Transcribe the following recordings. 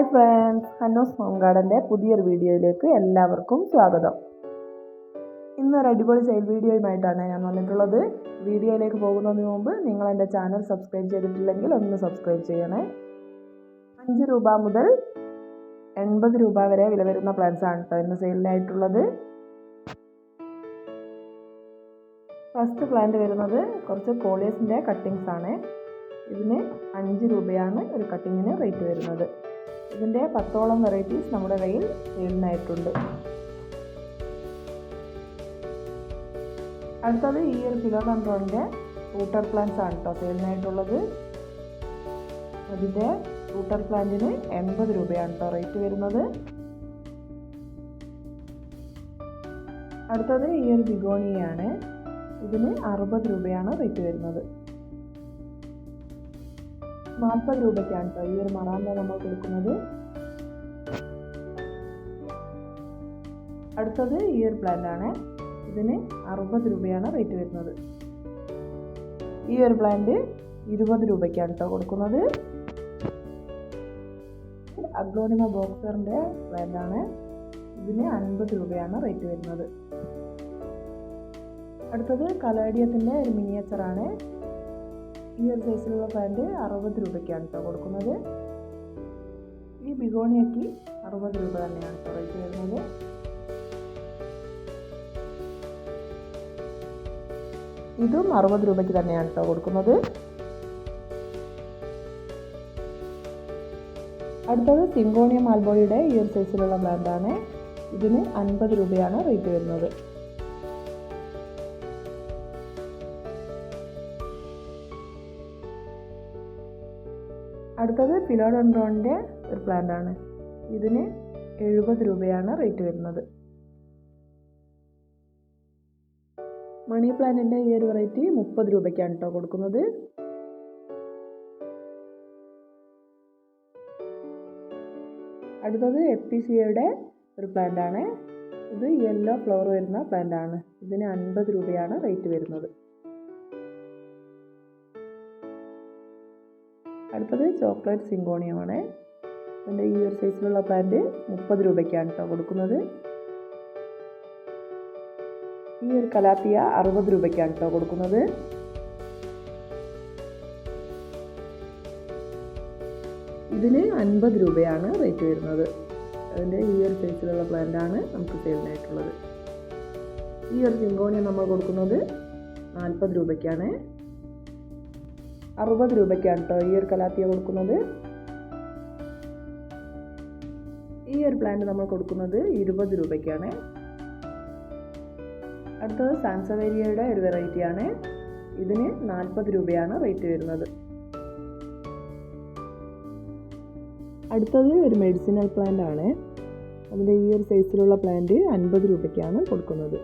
Hi friends Hannos home ഗാർഡന്റെ പുതിയൊരു വീഡിയോയിലേക്ക് എല്ലാവർക്കും സ്വാഗതം. ഇന്നൊരു അടിപൊളി സെയിൽ വീഡിയോയുമായിട്ടാണ് ഞാൻ വന്നിട്ടുള്ളത്. വീഡിയോയിലേക്ക് പോകുന്നതിന് മുമ്പ് നിങ്ങൾ എന്റെ ചാനൽ സബ്സ്ക്രൈബ് ചെയ്തിട്ടില്ലെങ്കിൽ ഒന്ന് സബ്സ്ക്രൈബ് ചെയ്യണേ. അഞ്ച് രൂപ മുതൽ എൺപത് രൂപ വരെ വില വരുന്ന പ്ലാൻസ് ആണ് കേട്ടോ ഇന്ന് സെയിലിനായിട്ടുള്ളത് ഫസ്റ്റ് പ്ലാന്റ് വരുന്നത് കുറച്ച് കോളിയസിന്റെ കട്ടിങ്സ് ആണ്. ഇതിന് അഞ്ച് രൂപയാണ് ഒരു കട്ടിങ്ങിന് റേറ്റ് വരുന്നത്. ഇതിന്റെ പത്തോളം വെറൈറ്റീസ് നമ്മുടെ കയ്യിൽ സെയിലിനായിട്ടുണ്ട് അടുത്തത് ഈ ഒരു ഫിലോഡൻഡ്രോണിന്റെ റൂട്ടർ പ്ലാന്റ്സ് ആണ് കേട്ടോ സെയിലിനായിട്ടുള്ളത് അതിന്റെ റൂട്ടർ പ്ലാന്റിന് എൺപത് രൂപയാണ് കേട്ടോ റേറ്റ് വരുന്നത്. അടുത്തത് ഈ ഒരു ബിഗോണിയാണ്. ഇതിന് അറുപത് രൂപയാണ് റേറ്റ് വരുന്നത്. നാൽപ്പത് രൂപയ്ക്കാണ് കേട്ടോ ഈ ഒരു മറാന്ത നമ്മൾ കൊടുക്കുന്നത്. അടുത്തത് ഈ ഒരു പ്ലാന്റ് ആണ്. ഇതിന് അറുപത് രൂപയാണ് റേറ്റ് വരുന്നത്. ഈ ഒരു പ്ലാന്റ് ഇരുപത് രൂപയ്ക്കാണ് കേട്ടോ കൊടുക്കുന്നത്. അഗ്ലോണിമ ബോക്സറിന്റെ പ്ലാന്റ് ആണ്. ഇതിന് അൻപത് രൂപയാണ് റേറ്റ് വരുന്നത്. അടുത്തത് കലാഡിയത്തിന്റെ ഒരു മിനിയേച്ചറാണ് ഈ ഒരു സൈസിലുള്ള പാന്റ് അറുപത് രൂപയ്ക്കാണ് കേട്ടോ കൊടുക്കുന്നത്. ഈ ബിഗോണിയക്ക് അറുപത് രൂപ തന്നെയാണ് കേട്ടോ റേറ്റ് വരുന്നത്. ഇതും അറുപത് രൂപയ്ക്ക് തന്നെയാണ് കേട്ടോ കൊടുക്കുന്നത്. അടുത്തത് സിങ്കോണിയം ആൽബോയുടെ ഈ ഒരു സൈസിലുള്ള ബ്രാൻഡാണ് ഇതിന് അൻപത് രൂപയാണ് റേറ്റ് വരുന്നത്. അടുത്തത് ഫിലോഡോൺഡ്രോണിന്റെ ഒരു പ്ലാന്റാണ്. ഇതിന് എഴുപത് രൂപയാണ് റേറ്റ് വരുന്നത്. മണി പ്ലാന്റിന്റെ ഈ ഒരു വെറൈറ്റി മുപ്പത് രൂപയ്ക്കാണ് കേട്ടോ കൊടുക്കുന്നത്. അടുത്തത് എപ്പിസിയയുടെ ഒരു പ്ലാന്റ് ആണ് ഇത് യെല്ലോ ഫ്ലവർ വരുന്ന പ്ലാന്റ് ആണ് ഇതിന് അൻപത് രൂപയാണ് റേറ്റ് വരുന്നത്. അടുത്തത് ചോക്ലേറ്റ് സിങ്കോണിയമാണ്. എന്റെ ഈ ഒരു സൈസിലുള്ള പ്ലാന്റ് മുപ്പത് രൂപയ്ക്കാണ് കേട്ടോ കൊടുക്കുന്നത്. ഈ ഒരു കലാപ്പിയ അറുപത് രൂപയ്ക്കാണ് കേട്ടോ കൊടുക്കുന്നത്. ഇതിന് അൻപത് രൂപയാണ് റേറ്റ് വരുന്നത്. അതിന്റെ ഈ ഒരു സൈസിലുള്ള പ്ലാന്റാണ് നമുക്ക് സെയിലിനായിട്ടുള്ളത്. ഈ ഒരു സിങ്കോണിയ നമ്മൾ കൊടുക്കുന്നത് നാൽപ്പത് രൂപയ്ക്കാണ്. അറുപത് രൂപയ്ക്കാണ് കേട്ടോ ഈ ഒരു കലാത്തിയ കൊടുക്കുന്നത്. ഈ ഒരു പ്ലാന്റ് നമ്മൾ കൊടുക്കുന്നത് ഇരുപത് രൂപയ്ക്കാണ്. അടുത്തത് സാൻസവേരിയയുടെ ഒരു വെറൈറ്റിയാണ് ഇതിന് നാൽപ്പത് രൂപയാണ് റേറ്റ് വരുന്നത്. അടുത്തത് ഒരു മെഡിസിനൽ പ്ലാന്റ് ആണ്. അതിന്റെ ഈ ഒരു സൈസിലുള്ള പ്ലാന്റ് അൻപത് രൂപയ്ക്കാണ് കൊടുക്കുന്നത്.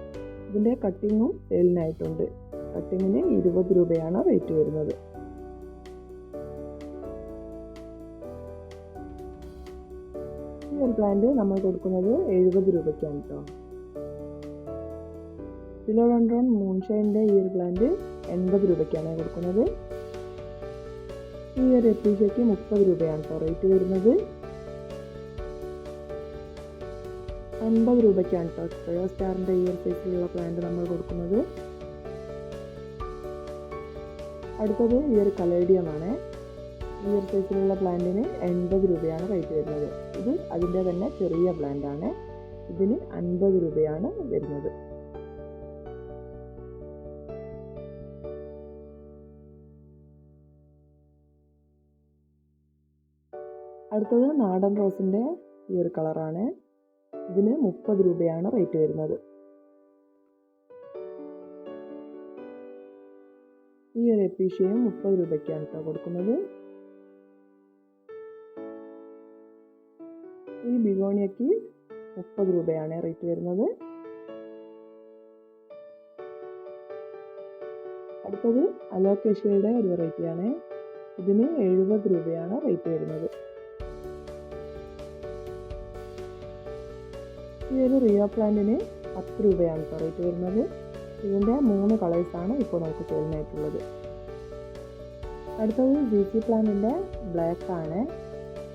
ഇതിന്റെ കട്ടിങ്ങും സെയിലിനായിട്ടുണ്ട് കട്ടിങ്ങിന് ഇരുപത് രൂപയാണ് റേറ്റ് വരുന്നത്. ഈ ഒരു പ്ലാന്റ് നമ്മൾ കൊടുക്കുന്നത് എഴുപത് രൂപയ്ക്കാണ് കേട്ടോ ഫിലോഡോൺഡ്രോൺ മൂൺഷൈന്റെ ഈ ഒരു പ്ലാന്റ് എൺപത് രൂപയ്ക്കാണ് കൊടുക്കുന്നത്. ഈ ഒരു എത്തിച്ചയ്ക്ക് മുപ്പത് രൂപയാണ് കേട്ടോ റേറ്റ് വരുന്നത്. അൻപത് രൂപയ്ക്കാണ് കേട്ടോ സ്പ്രയോ സ്റ്റാറിന്റെ ഈ ഒരു സൈസിലുള്ള പ്ലാന്റ് നമ്മൾ കൊടുക്കുന്നത്. അടുത്തത് ഈ ഒരു കലേഡിയമാണ് ഈ ഒരു സൈസിലുള്ള പ്ലാന്റിന് എൺപത് രൂപയാണ് റേറ്റ് വരുന്നത്. ഇത് അതിന്റെ തന്നെ ചെറിയ പ്ലാന്റ് ആണ്. ഇതിന് അൻപത് രൂപയാണ് വരുന്നത്. അടുത്തത് നാടൻ റോസിന്റെ ഈ ഒരു കളറാണ് ഇതിന് മുപ്പത് രൂപയാണ് റേറ്റ് വരുന്നത്. ഈ ഒരു എപ്പീഷ്യയും മുപ്പത് രൂപയ്ക്കാണ് കേട്ടോ കൊടുക്കുന്നത്. ഈ ബിഗോണിയക്ക് മുപ്പത് രൂപയാണ് റേറ്റ് വരുന്നത്. അടുത്തത് അലോക്കേഷ്യയുടെ ഒരു വെറൈറ്റിയാണ്. ഇതിന് എഴുപത് രൂപയാണ് റേറ്റ് വരുന്നത്. ഈ ഒരു റിയോ പ്ലാന്റിന് പത്ത് രൂപയാണ് ഇപ്പോൾ റേറ്റ് വരുന്നത്. ഇതിന്റെ മൂന്ന് കളേഴ്സാണ് ഇപ്പോൾ നമുക്ക് സെയിലിനായിട്ടുള്ളത്. അടുത്തത് ജി സി പ്ലാന്റിന്റെ ബ്ലാക്ക് ആണ്.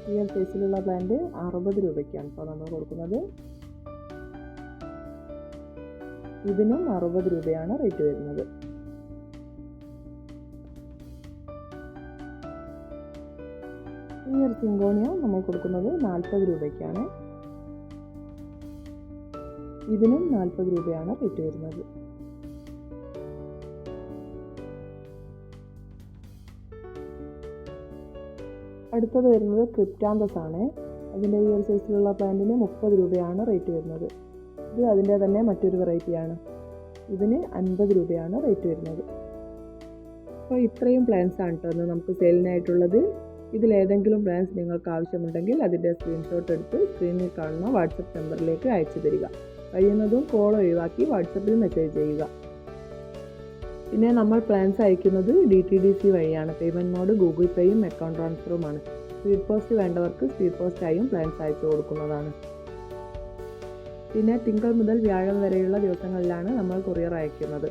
ഒരു സൈസിലുള്ള പ്ലാന്റ് അറുപത് രൂപയ്ക്കാണ് ഇപ്പോൾ നമ്മൾ കൊടുക്കുന്നത്. ഇതിനും അറുപത് രൂപയാണ് റേറ്റ് വരുന്നത്. ഈ ഒരു സിങ്കോണിയ നമ്മൾ കൊടുക്കുന്നത് നാൽപ്പത് രൂപയ്ക്കാണ്. ഇതിനും നാൽപ്പത് രൂപയാണ് റേറ്റ് വരുന്നത്. അടുത്തത് വരുന്നത് ക്രിപ്റ്റാന്തസ് ആണ് അതിന്റെ ഈ ഒരു സൈസിലുള്ള പ്ലാന്റിന് മുപ്പത് രൂപയാണ് റേറ്റ് വരുന്നത്. ഇത് അതിന്റെ തന്നെ മറ്റൊരു വെറൈറ്റിയാണ് ഇതിന് അൻപത് രൂപയാണ് റേറ്റ് വരുന്നത്. അപ്പോൾ ഇത്രയും പ്ലാൻസ് ആണ് കേട്ടോ നമുക്ക് സെയിലിനായിട്ടുള്ളത് ഇതിലേതെങ്കിലും പ്ലാൻസ് നിങ്ങൾക്ക് ആവശ്യമുണ്ടെങ്കിൽ അതിന്റെ സ്ക്രീൻഷോട്ട് എടുത്ത് സ്ക്രീനിൽ കാണുന്ന വാട്സപ്പ് നമ്പറിലേക്ക് അയച്ചു തരിക. കഴിയുന്നതും കോൾ ഒഴിവാക്കി വാട്സപ്പിൽ മെസ്സേജ് ചെയ്യുക. പിന്നെ നമ്മൾ പ്ലാൻസ് അയക്കുന്നത് ഡി ടി ഡി സി വഴിയാണ്. പേയ്മെന്റ് മോഡ് ഗൂഗിൾ പേയും അക്കൗണ്ട് ട്രാൻസ്ഫറുമാണ് സ്പീഡ് പോസ്റ്റ് വേണ്ടവർക്ക് സ്പീഡ് പോസ്റ്റായും പ്ലാൻസ് അയച്ചു കൊടുക്കുന്നതാണ്. പിന്നെ തിങ്കൾ മുതൽ വ്യാഴം വരെയുള്ള ദിവസങ്ങളിലാണ് നമ്മൾ കൊറിയർ അയക്കുന്നത്.